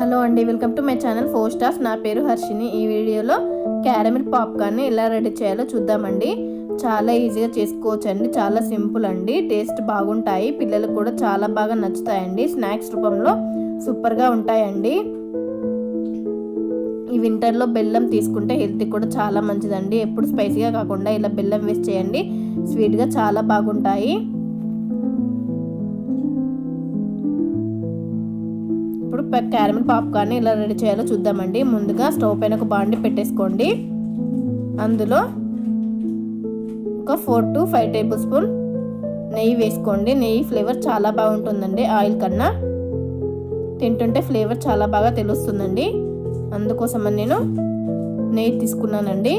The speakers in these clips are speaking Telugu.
హలో అండి welcome to my channel four star. నా పేరు హర్షిని. ఈ వీడియోలో క్యారమిల్ పాప్కార్న్ని ఎలా రెడీ చేయాలో చూద్దామండి. చాలా ఈజీగా చేసుకోవచ్చండి. చాలా సింపుల్ అండి. టేస్ట్ బాగుంటాయి. పిల్లలకు కూడా చాలా బాగా నచ్చుతాయండి. స్నాక్స్ రూపంలో సూపర్గా ఉంటాయండి. ఈ వింటర్లో బెల్లం తీసుకుంటే హెల్త్కి కూడా చాలా మంచిదండి. ఎప్పుడు స్పైసీగా కాకుండా ఇలా బెల్లం వేస్ట్ చేయండి. స్వీట్గా చాలా బాగుంటాయి. క్యారమిల్ పాప్కార్న్ ఇలా రెడీ చేయాలో చూద్దామండి. ముందుగా స్టవ్ పైన ఒక బాండి పెట్టేసుకోండి. అందులో ఒక four to five tablespoon నెయ్యి వేసుకోండి. నెయ్యి ఫ్లేవర్ చాలా బాగుంటుందండి ఆయిల్ కన్నా. తింటుంటే ఫ్లేవర్ చాలా బాగా తెలుస్తుందండి. అందుకోసమని నేను నెయ్యి తీసుకున్నానండి.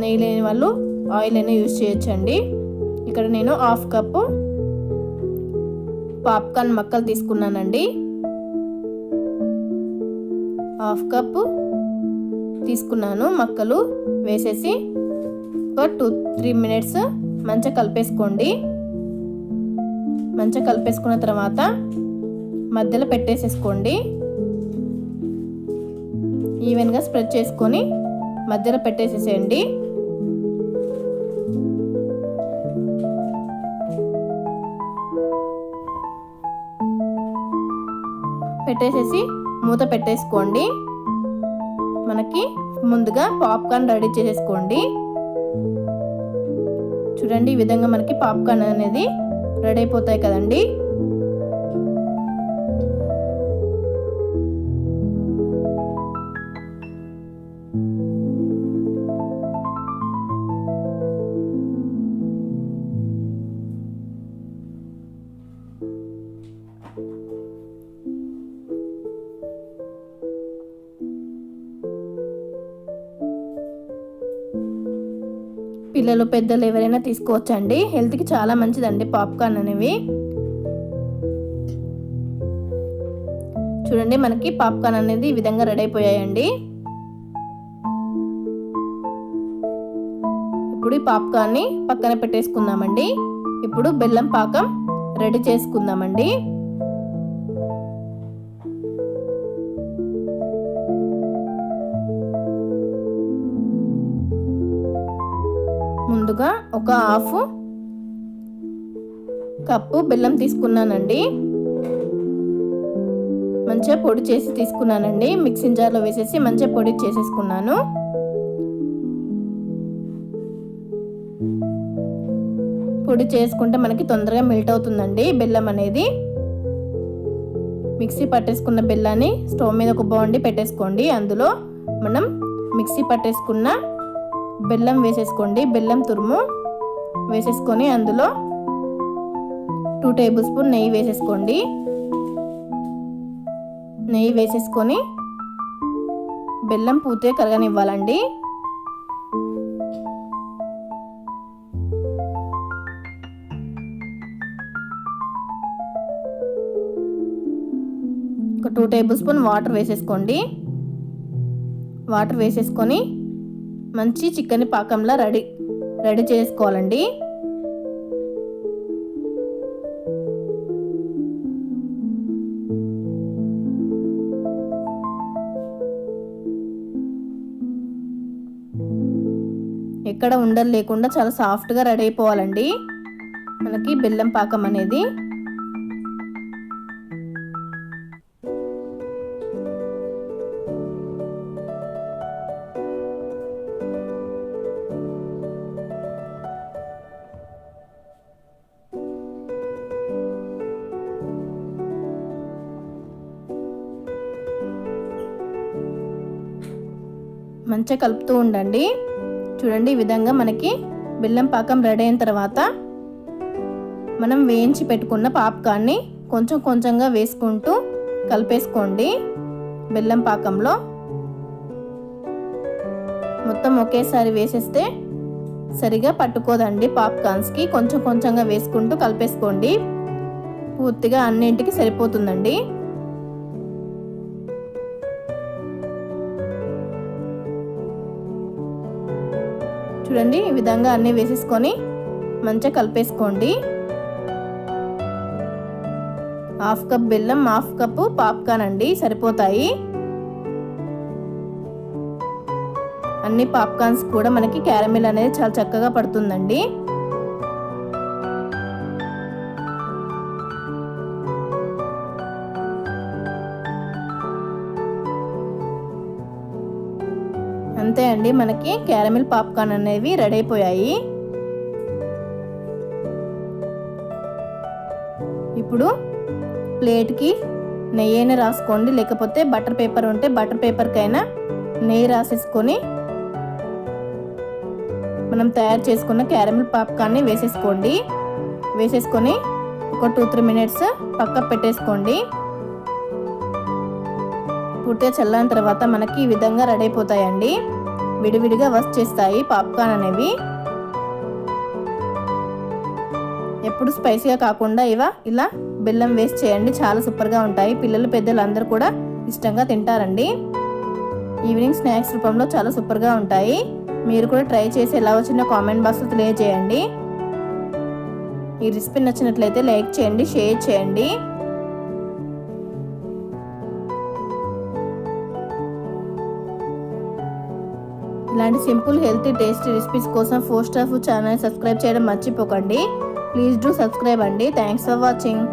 నెయ్యి లేని వాళ్ళు ఆయిల్ అయినా యూజ్ చేయొచ్చండి. ఇక్కడ నేను హాఫ్ కప్పు పాప్కార్న్ మక్కలు తీసుకున్నానండి. హాఫ్ కప్పు తీసుకున్నాను మక్కలు వేసేసి ఒక టూ త్రీ మినిట్స్ మంచిగా కలిపేసుకోండి. మంచిగా కలిపేసుకున్న తర్వాత మధ్యలో పెట్టేసేసుకోండి. ఈవెన్గా స్ప్రెడ్ చేసుకొని మధ్యలో పెట్టేసేసేయండి. పెట్టేసేసి మూత పెట్టేసుకోండి. మనకి ముందుగా పాప్కార్న్ రెడీ చేసేసుకోండి. చూడండి ఈ విధంగా మనకి పాప్కార్న్ అనేది రెడీ అయిపోతాయి కదండి. పిల్లలు పెద్దలు ఎవరైనా తీసుకోవచ్చండి. హెల్త్కి చాలా మంచిదండి పాప్కార్న్ అనేవి. చూడండి మనకి పాప్కార్న్ అనేది ఈ విధంగా రెడీ అయిపోయాయండి. ఇప్పుడు ఈ పాప్కార్న్ని పక్కన పెట్టేసుకుందామండి. ఇప్పుడు బెల్లం పాకం రెడీ చేసుకుందామండి. ముందుగా ఒక హాఫ్ కప్పు బెల్లం తీసుకున్నానండి. మంచిగా పొడి చేసి తీసుకున్నానండి. మిక్సింగ్ జార్లో వేసేసి మంచిగా పొడి చేసేసుకున్నాను. పొడి చేసుకుంటే మనకి తొందరగా మెల్ట్ అవుతుందండి బెల్లం అనేది. మిక్సీ పట్టేసుకున్న బెల్లాన్ని స్టవ్ మీద ఒక బాండి పెట్టేసుకోండి. అందులో మనం మిక్సీ పట్టేసుకున్న బెల్లం వేసేసుకోండి. బెల్లం తురుము వేసేసుకొని అందులో టూ టేబుల్ స్పూన్ నెయ్యి వేసేసుకోండి. నెయ్యి వేసేసుకొని బెల్లం పూర్తిగా కరగనివ్వాలండి. ఒక టూ టేబుల్ స్పూన్ వాటర్ వేసేసుకోండి. వాటర్ వేసేసుకొని మంచి చికెన్ పాకంలా రెడీ. రెడీ చేసుకోవాలండి. ఎక్కడ ఉండలు లేకుండా చాలా సాఫ్ట్గా రెడీ అయిపోవాలండి. మనకి బెల్లం పాకం అనేది. మంచిగా కలుపుతూ ఉండండి. చూడండి ఈ విధంగా మనకి బెల్లం పాకం రెడీ అయిన తర్వాత మనం వేయించి పెట్టుకున్న పాప్కార్న్ని కొంచెం కొంచెంగా వేసుకుంటూ కలిపేసుకోండి బెల్లం పాకంలో. మొత్తం ఒకేసారి వేసేస్తే సరిగా పట్టుకోదండి పాప్కార్న్స్కి. కొంచెం కొంచెంగా వేసుకుంటూ కలిపేసుకోండి. పూర్తిగా అన్నింటికి సరిపోతుందండి. చూడండి ఈ విధంగా అన్నీ వేసేసుకొని మంచిగా కలిపేసుకోండి. హాఫ్ కప్ బెల్లం హాఫ్ కప్ పాప్కార్న్ అండి సరిపోతాయి. అన్ని పాప్కార్న్స్ కూడా మనకి క్యారమిల్ అనేది చాలా చక్కగా పడుతుందండి. అంతే అండి మనకి క్యారమిల్ పాప్కార్న్ అనేవి రెడీ అయిపోయాయి. ఇప్పుడు ప్లేట్కి నెయ్యి అయినా రాసుకోండి లేకపోతే బటర్ పేపర్ ఉంటే బటర్ పేపర్కైనా నెయ్యి రాసేసుకొని మనం తయారు చేసుకున్న క్యారమిల్ పాప్కార్న్ని వేసేసుకోండి. వేసేసుకొని ఒక టూ త్రీ మినిట్స్ పక్క పెట్టేసుకోండి. పూర్తిగా చల్లని తర్వాత మనకి ఈ విధంగా రెడీ అయిపోతాయండి. విడివిడిగా వచ్చేస్తాయి చేస్తాయి పాప్కార్న్ అనేవి. ఎప్పుడు స్పైసీగా కాకుండా ఇవ ఇలా బెల్లం వేస్ట్ చేయండి. చాలా సూపర్గా ఉంటాయి. పిల్లలు పెద్దలు అందరూ కూడా ఇష్టంగా తింటారండి. ఈవినింగ్ స్నాక్స్ రూపంలో చాలా సూపర్గా ఉంటాయి. మీరు కూడా ట్రై చేసి ఎలా వచ్చిందో కామెంట్ బాక్స్లో తెలియజేయండి. ఈ రెసిపీ నచ్చినట్లయితే లైక్ చేయండి షేర్ చేయండి. ఇలాంటి సింపుల్ హెల్తీ టేస్టీ రెసిపీస్ కోసం four star food channel subscribe చేయడం మర్చిపోకండి. ప్లీజ్ డూ సబ్స్క్రైబ్ అండి. Thanks for watching.